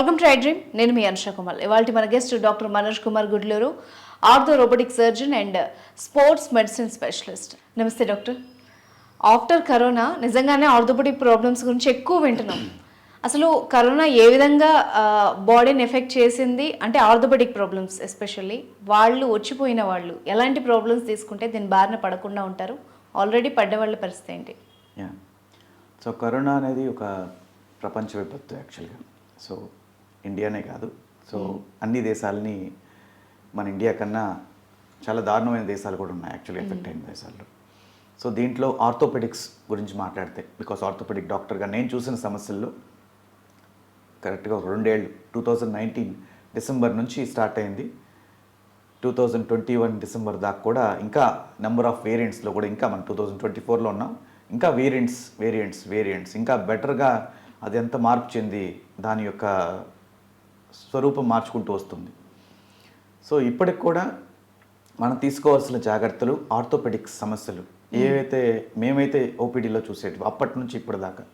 Welcome to I dream నేను మీ అనుష కుమార్. ఇవాళ మన guest doctor Manoj Kumar Gudluru ortho robotic surgeon and sports medicine specialist. నమస్తే doctor. After corona నిజంగానే orthopaedic problems గురించి ఎక్కువ వింటున్నాం. అసలు కరోనా ఏ విధంగా బాడీని ఎఫెక్ట్ చేసింది? అంటే ఆర్థోపెడిక్ ప్రాబ్లమ్స్ ఎస్పెషల్లీ వాళ్ళు వచ్చిపోయిన వాళ్ళు ఎలాంటి ప్రాబ్లమ్స్ తీసుకుంటే దీని బారిన పడకుండా ఉంటారు? ఆల్రెడీ పడ్డవాళ్ళ పరిస్థితి ఏంటి? సో కరోనా అనేది ఒక ప్రపంచ విపత్తు యాక్చువల్గా సో ఇండియానే కాదు. సో అన్ని దేశాలని మన ఇండియా కన్నా చాలా దారుణమైన దేశాలు కూడా ఉన్నాయి యాక్చువల్లీ ఎఫెక్ట్ అయిన దేశాల్లో. సో దీంట్లో ఆర్థోపెడిక్స్ గురించి మాట్లాడితే బికాస్ ఆర్థోపెడిక్ డాక్టర్గా నేను చూసిన సమస్యల్లో కరెక్ట్గా ఒక రెండేళ్ళు టూ థౌజండ్ నైన్టీన్ డిసెంబర్ నుంచి స్టార్ట్ అయింది. Two thousand twenty one December దాకా కూడా ఇంకా నెంబర్ ఆఫ్ వేరియంట్స్లో కూడా ఇంకా మనం టూ థౌజండ్ ట్వంటీ ఫోర్లో ఉన్నాం. ఇంకా వేరియంట్స్ వేరియంట్స్ వేరియంట్స్ ఇంకా బెటర్గా అది ఎంత మార్పు చెంది దాని యొక్క స్వరూపం మార్చుకుంటూ వస్తుంది. సో ఇప్పటికి కూడా మనం తీసుకోవాల్సిన జాగ్రత్తలు ఆర్థోపెడిక్స్ సమస్యలు ఏవైతే మేమైతే ఓపీడీలో చూసేటివి అప్పటి నుంచి ఇప్పటిదాకా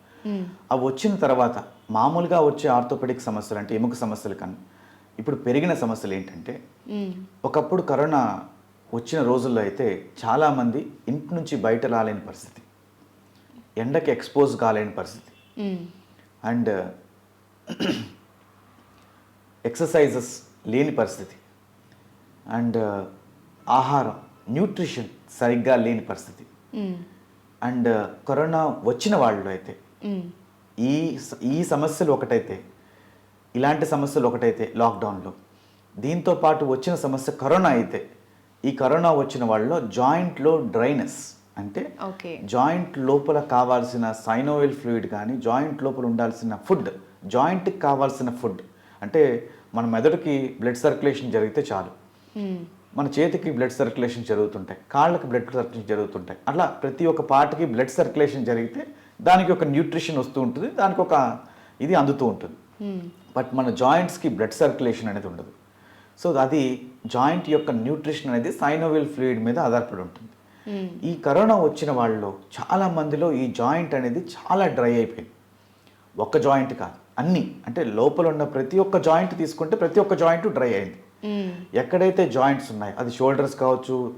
అవి వచ్చిన తర్వాత మామూలుగా వచ్చే ఆర్థోపెడిక్ సమస్యలు అంటే ఎముక సమస్యలు కన్నా ఇప్పుడు పెరిగిన సమస్యలు ఏంటంటే ఒకప్పుడు కరోనా వచ్చిన రోజుల్లో అయితే చాలామంది ఇంటి నుంచి బయట రాలేని పరిస్థితి. ఎండకి ఎక్స్పోజ్ కాలేని పరిస్థితి. అండ్ ఎక్సర్సైజెస్ లేని పరిస్థితి. అండ్ ఆహారం న్యూట్రిషన్ సరిగ్గా లేని పరిస్థితి. అండ్ కరోనా వచ్చిన వాళ్ళు అయితే ఈ స- ఈ సమస్యలు ఒకటైతే ఇలాంటి సమస్యలు ఒకటైతే లాక్డౌన్లో. దీంతో పాటు వచ్చిన సమస్య కరోనా అయితే ఈ కరోనా వచ్చిన వాళ్ళలో జాయింట్లో డ్రైనెస్ అంటే జాయింట్ లోపల కావాల్సిన సైనోవెల్ ఫ్లూయిడ్ కానీ జాయింట్ లోపల ఉండాల్సిన ఫుడ్ జాయింట్కి కావాల్సిన ఫుడ్ అంటే మన మెదడుకి బ్లడ్ సర్క్యులేషన్ జరిగితే చాలు. మన చేతికి బ్లడ్ సర్క్యులేషన్ జరుగుతుంటాయి. కాళ్ళకి బ్లడ్ సర్క్యులేషన్ జరుగుతుంటాయి. అట్లా ప్రతి ఒక్క పార్ట్కి బ్లడ్ సర్క్యులేషన్ జరిగితే దానికి ఒక న్యూట్రిషన్ వస్తూ ఉంటుంది దానికి ఒక ఇది అందుతూ ఉంటుంది. బట్ మన జాయింట్స్కి బ్లడ్ సర్క్యులేషన్ అనేది ఉండదు. సో అది జాయింట్ యొక్క న్యూట్రిషన్ అనేది సైనోవెల్ ఫ్లూయిడ్ మీద ఆధారపడి ఉంటుంది. ఈ కరోనా వచ్చిన వాళ్ళలో చాలా మందిలో ఈ జాయింట్ అనేది చాలా డ్రై అయిపోయింది. ఒక్క జాయింట్ కాదు. అన్ని. అంటే లోపల ఉన్న ప్రతి ఒక్క జాయింట్ తీసుకుంటే ప్రతి ఒక్క జాయింట్ డ్రై అయింది. ఎక్కడైతే జాయింట్స్ ఉన్నాయో అది షోల్డర్స్ కావచ్చు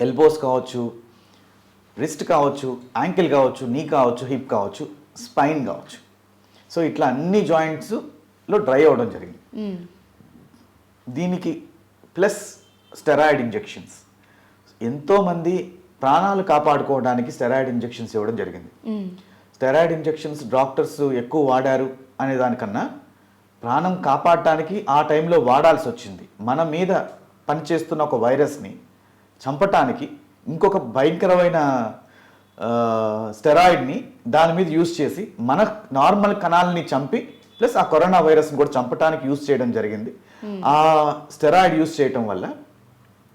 ఎల్బోస్ కావచ్చు రిస్ట్ కావచ్చు యాంకిల్ కావచ్చు నీ కావచ్చు హిప్ కావచ్చు స్పైన్ కావచ్చు. సో ఇట్లా అన్ని జాయింట్స్లో డ్రై అవ్వడం జరిగింది. దీనికి ప్లస్ స్టెరాయిడ్ ఇంజెక్షన్స్. ఎంతోమంది ప్రాణాలు కాపాడుకోవడానికి స్టెరాయిడ్ ఇంజెక్షన్స్ ఇవ్వడం జరిగింది. స్టెరాయిడ్ ఇంజెక్షన్స్ డాక్టర్స్ ఎక్కువ వాడారు. అనే దానికన్నా ప్రాణం కాపాడటానికి ఆ టైంలో వాడాల్సి వచ్చింది మన మీద పనిచేస్తున్న ఒక వైరస్ని చంపటానికి ఇంకొక భయంకరమైన స్టెరాయిడ్ని దాని మీద యూజ్ చేసి మన నార్మల్ కణాలని చంపి ప్లస్ ఆ కరోనా వైరస్ని కూడా చంపటానికి యూజ్ చేయడం జరిగింది. ఆ స్టెరాయిడ్ యూజ్ చేయటం వల్ల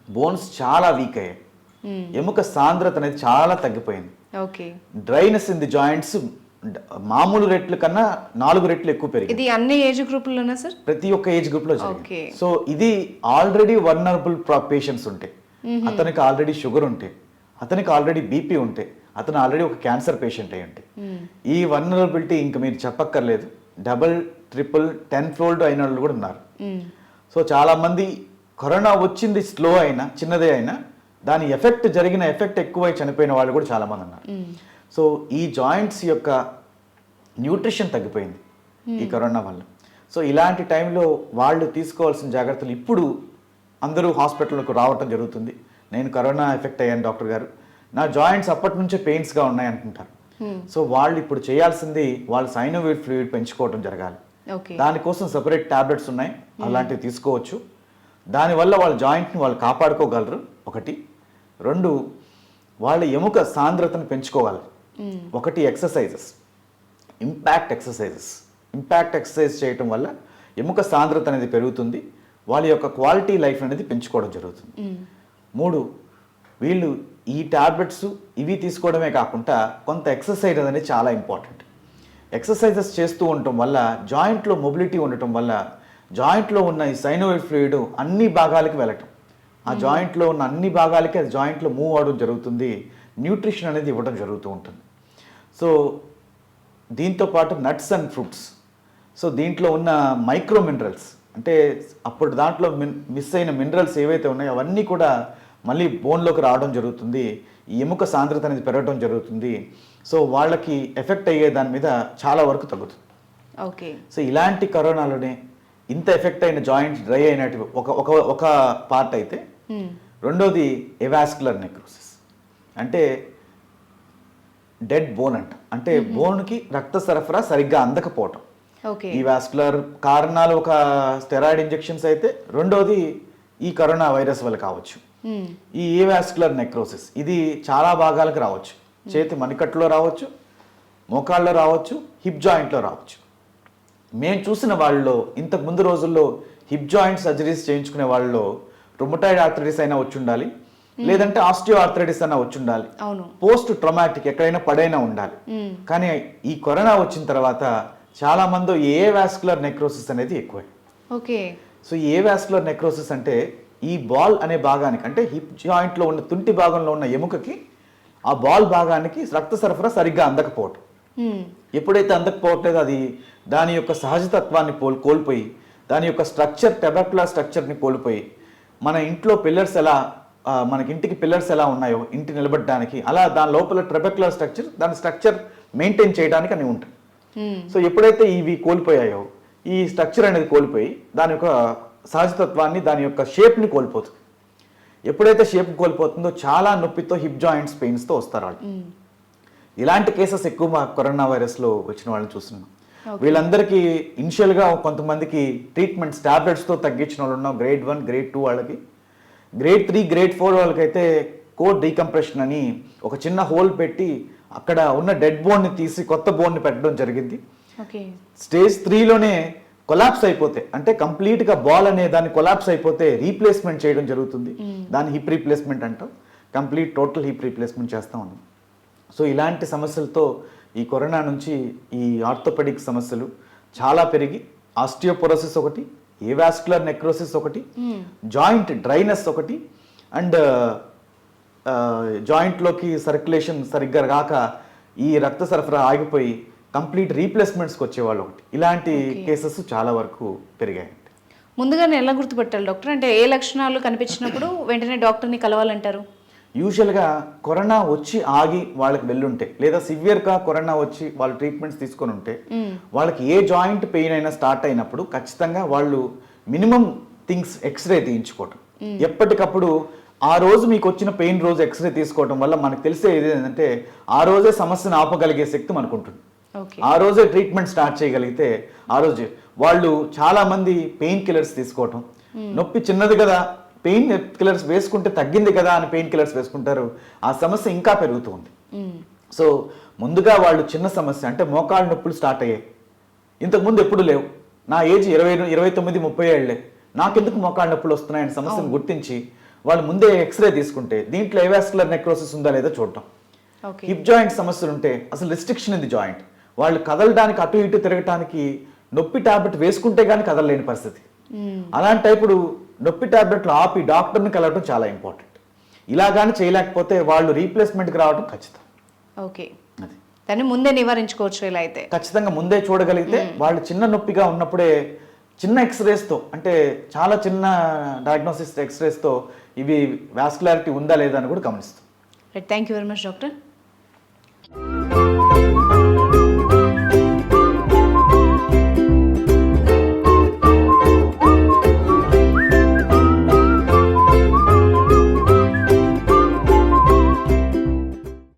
బోన్స్ చాలా వీక్ అయ్యాయి ఎముక సాంద్రత అనేది చాలా తగ్గిపోయింది. Okay. Dryness in the joints మామూలు రెట్ల కన్నా నాలుగు రెట్లు ఎక్కువ పెరిగింది. ఇది అన్ని ఏజ్ గ్రూపుల్లోనా సార్? ప్రతి ఒక్క ఏజ్ గ్రూప్లో. జరిగింది సో ఇది ఆల్రెడీ వల్నరబుల్ పేషెంట్స్ ఉంటే అతనికి ఆల్రెడీ షుగర్ ఉంటే అతనికి ఆల్రెడీ బీపీ ఉంటే అతను ఆల్రెడీ ఒక క్యాన్సర్ పేషెంట్ అయి ఉంటే ఈ వల్నరబిలిటీ ఇంకా మీరు చెప్పక్కర్లేదు. డబుల్ ట్రిపుల్ టెన్ ఫోల్డ్ అయిన వాళ్ళు కూడా ఉన్నారు. సో చాలా మంది కరోనా వచ్చింది స్లో అయినా చిన్నదే అయినా దాని ఎఫెక్ట్ జరిగిన ఎఫెక్ట్ ఎక్కువై చనిపోయిన వాళ్ళు కూడా చాలా మంది ఉన్నారు సో ఈ జాయింట్స్ యొక్క న్యూట్రిషన్ తగ్గిపోయింది ఈ కరోనా వల్ల. సో ఇలాంటి టైంలో వాళ్ళు తీసుకోవాల్సిన జాగ్రత్తలు ఇప్పుడు అందరూ హాస్పిటల్కు రావటం జరుగుతుంది. నేను కరోనా ఎఫెక్ట్ అయ్యాను డాక్టర్ గారు. నా జాయింట్స్ అప్పటి నుంచే పెయిన్స్గా ఉన్నాయి అనుకుంటారు సో వాళ్ళు ఇప్పుడు చేయాల్సింది వాళ్ళు సైనోవేట్ ఫ్లూయిడ్ పెంచుకోవడం జరగాలి. దానికోసం సెపరేట్ టాబ్లెట్స్ ఉన్నాయి. అలాంటివి తీసుకోవచ్చు. దానివల్ల వాళ్ళ జాయింట్ని వాళ్ళు కాపాడుకోగలరు. ఒకటి. రెండు. వాళ్ళ ఎముక సాంద్రతను పెంచుకోవాలి. ఒకటి exercises impact exercises impact exercise చేయటం వల్ల ఎముక సాంద్రత అనేది పెరుగుతుంది. వాళ్ళ యొక్క క్వాలిటీ లైఫ్ అనేది పెంచుకోవడం జరుగుతుంది. మూడు వీళ్ళు ఈ టాబ్లెట్స్ ఇవి తీసుకోవడమే కాకుండా కొంత ఎక్సర్సైజ్ అనేది చాలా ఇంపార్టెంట్ ఎక్సర్సైజెస్ చేస్తూ ఉండటం వల్ల జాయింట్లో మొబిలిటీ ఉండటం వల్ల జాయింట్లో ఉన్న ఈ సైనోయిడ్ ఫ్లూయిడ్ అన్ని భాగాలకి వెళ్ళటం. ఆ జాయింట్లో ఉన్న అన్ని భాగాలకి అది జాయింట్లో మూవ్ అవడం జరుగుతుంది. న్యూట్రిషన్ అనేది ఇవ్వడం జరుగుతూ ఉంటుంది. సో దీంతో పాటు నట్స్ అండ్ ఫ్రూట్స్. సో దీంట్లో ఉన్న మైక్రో మినరల్స్ అంటే అప్పుడు దాంట్లో మిస్ అయిన మినరల్స్ ఏవైతే ఉన్నాయో అవన్నీ కూడా మళ్ళీ బోన్లోకి రావడం జరుగుతుంది. ఎముక సాంద్రత అనేది పెరగడం జరుగుతుంది. సో వాళ్ళకి ఎఫెక్ట్ అయ్యే దాని మీద చాలా వరకు తగ్గుతుంది. ఓకే. సో ఇలాంటి కరోనాలోనే ఇంత ఎఫెక్ట్ అయిన జాయింట్స్ డ్రై అయినట్టు ఒక ఒక ఒక పార్ట్ అయితే. రెండోది ఎవాస్కులర్ నెక్రోసిస్. అంటే డెడ్ బోన్ అంట. అంటే బోన్కి రక్త సరఫరా సరిగ్గా అందకపోవటం. ఈ వాస్కులర్ కారణాలు ఒక స్టెరాయిడ్ ఇంజెక్షన్స్ అయితే రెండోది ఈ కరోనా వైరస్ వల్ల కావచ్చు. ఈ ఏవాస్కులర్ నెక్రోసిస్ ఇది చాలా భాగాలకు రావచ్చు. చేతి మణికట్టులో రావచ్చు మోకాళ్ళలో రావచ్చు హిప్ జాయింట్లో రావచ్చు. మేము చూసిన వాళ్ళలో ఇంతకు ముందు రోజుల్లో హిప్ జాయింట్ సర్జరీస్ చేయించుకునే వాళ్ళలో రుమటాయిడ్ ఆర్థరైటిస్ అయినా వచ్చి ఉండాలి. లేదంటే ఆస్టియో ఆర్థరైటిస్ అయినా వచ్చి ఉండాలి పోస్ట్ ట్రమాటిక్ ఎక్కడైనా పడైనా ఉండాలి. కానీ ఈ కరోనా వచ్చిన తర్వాత చాలా మంది ఏ వాస్కులర్ నెక్రోసిస్ అనేది ఎక్కువ. Okay. So avascular necrosis అంటే ఈ బాల్ అనే భాగానికి అంటే హిప్ జాయింట్లో ఉన్న తుంటి భాగంలో ఉన్న ఎముకకి ఆ బాల్ భాగానికి రక్త సరఫరా సరిగ్గా అందకపోవటం. ఎప్పుడైతే అందకపోవట్లేదో అది దాని యొక్క సహజతత్వాన్ని కోల్ కోల్పోయి దాని యొక్క స్ట్రక్చర్ టెబక్యులర్ స్ట్రక్చర్ని కోల్పోయి మన ఇంట్లో పిల్లర్స్ ఎలా మనకి ఇంటికి పిల్లర్స్ ఎలా ఉన్నాయో ఇంటి నిలబడడానికి అలా దాని లోపల ట్రెబక్యులర్ స్ట్రక్చర్ దాని స్ట్రక్చర్ మెయింటైన్ చేయడానికి అని ఉంటాయి. మ్మ్. సో ఎప్పుడైతే ఇవి కోల్పోయాయో ఈ స్ట్రక్చర్ అనేది కోల్పోయి దాని యొక్క సహజతత్వాన్ని దాని యొక్క షేప్ని కోల్పోతుంది. ఎప్పుడైతే షేప్ కోల్పోతుందో చాలా నొప్పితో హిప్ జాయింట్స్ పెయిన్స్తో వస్తారు వాళ్ళు. మ్మ్. ఇలాంటి కేసెస్ ఎక్కువ మా కరోనా వైరస్లో వచ్చిన వాళ్ళని చూస్తున్నాం. వీళ్ళందరికీ ఇనిషియల్గా కొంతమందికి ట్రీట్మెంట్స్ టాబ్లెట్స్తో తగ్గించిన వాళ్ళు ఉన్నాం గ్రేడ్ వన్ గ్రేడ్ టూ వాళ్ళకి. గ్రేడ్ త్రీ గ్రేడ్ ఫోర్ వాళ్ళకైతే కోడ్ డీకంప్రెషన్ అని ఒక చిన్న హోల్ పెట్టి అక్కడ ఉన్న డెడ్ బోన్ని తీసి కొత్త బోన్ని పెట్టడం జరిగింది. స్టేజ్ త్రీలోనే కొలాప్స్ అయిపోతే అంటే కంప్లీట్గా బాల్ అనే దాన్ని కొలాప్స్ అయిపోతే రీప్లేస్మెంట్ చేయడం జరుగుతుంది. దాన్ని హిప్ రీప్లేస్మెంట్ అంటాం. కంప్లీట్ టోటల్ హిప్ రీప్లేస్మెంట్ చేస్తూ ఉన్నాం. సో ఇలాంటి సమస్యలతో ఈ కరోనా నుంచి ఈ ఆర్థోపెడిక్ సమస్యలు చాలా పెరిగి ఆస్టియోపొరోసిస్ ఒకటి ఏవాస్కులర్ నెక్రోసిస్ ఒకటి జాయింట్ డ్రైనెస్ ఒకటి అండ్ జాయింట్లోకి సర్క్యులేషన్ సరిగ్గా రాక ఈ రక్త సరఫరా ఆగిపోయి కంప్లీట్ రీప్లేస్మెంట్స్కి వచ్చేవాళ్ళు ఒకటి. ఇలాంటి కేసెస్ చాలా వరకు పెరిగాయి. ముందుగానే ఎలా గుర్తుపట్టాలి డాక్టర్? అంటే ఏ లక్షణాలు కనిపించినప్పుడు వెంటనే డాక్టర్ని కలవాలంటారు? యూజువల్గా కరోనా వచ్చి ఆగి వాళ్ళకి వెళ్ళుంటే లేదా సివియర్గా కరోనా వచ్చి వాళ్ళు ట్రీట్మెంట్స్ తీసుకొని ఉంటే వాళ్ళకి ఏ జాయింట్ పెయిన్ అయినా స్టార్ట్ అయినప్పుడు ఖచ్చితంగా వాళ్ళు మినిమం థింగ్స్ ఎక్స్రే తీయించుకోవటం. ఎప్పటికప్పుడు ఆ రోజు మీకు వచ్చిన పెయిన్ రోజు ఎక్స్రే తీసుకోవడం వల్ల మనకు తెలిసే ఏంటంటే ఆ రోజే సమస్యను ఆపగలిగే శక్తి మనకు ఉంటుంది ఓకే. ఆ రోజే ట్రీట్మెంట్ స్టార్ట్ చేయగలిగితే ఆ రోజు వాళ్ళు చాలా మంది పెయిన్ కిల్లర్స్ తీసుకోవటం. నొప్పి చిన్నది కదా పెయిన్ కిల్లర్స్ వేసుకుంటే తగ్గింది కదా అని పెయిన్ కిల్లర్స్ వేసుకుంటారు. ఆ సమస్య ఇంకా పెరుగుతుంది. సో ముందుగా వాళ్ళు చిన్న సమస్య అంటే మోకాళ్ళ నొప్పులు స్టార్ట్ అయ్యాయి. ఇంతకుముందు ఎప్పుడు లేవు. నా ఏజ్ ఇరవై ఇరవై తొమ్మిది ముప్పై ఏళ్ళే. నాకెందుకు మోకాళ్ళ నొప్పులు వస్తున్నాయని సమస్యను గుర్తించి వాళ్ళు ముందే ఎక్స్రే తీసుకుంటే దీంట్లో ఏవాస్కులర్ నెక్రోసిస్ ఉందా లేదా చూడటం హిప్ జాయింట్ సమస్యలు ఉంటే అసలు రిస్ట్రిక్షన్ ఇది జాయింట్? వాళ్ళు కదలడానికి అటు ఇటు తిరగటానికి నొప్పి టాబ్లెట్ వేసుకుంటే కానీ కదలలేని పరిస్థితి. మ్మ్. అలాంటప్పుడు నొప్పి టాబ్లెట్లు ఆపి డాక్టర్ని కలవటం చాలా ఇంపార్టెంట్. ఇలా కానీ చేయలేకపోతే వాళ్ళు రీప్లేస్మెంట్కి రావడం ఖచ్చితం. ఓకే. దాన్ని ముందే నివారించుకోవచ్చు ఇలా అయితే. ఖచ్చితంగా ముందే చూడగలిగితే వాళ్ళు చిన్న నొప్పిగా ఉన్నప్పుడే చిన్న ఎక్స్రేస్తో అంటే చాలా చిన్న డయాగ్నోసిస్ ఎక్స్రేస్తో ఇవి వాస్కులారిటీ ఉందా లేదా అని కూడా గమనిస్తాం. Right thank you very much doctor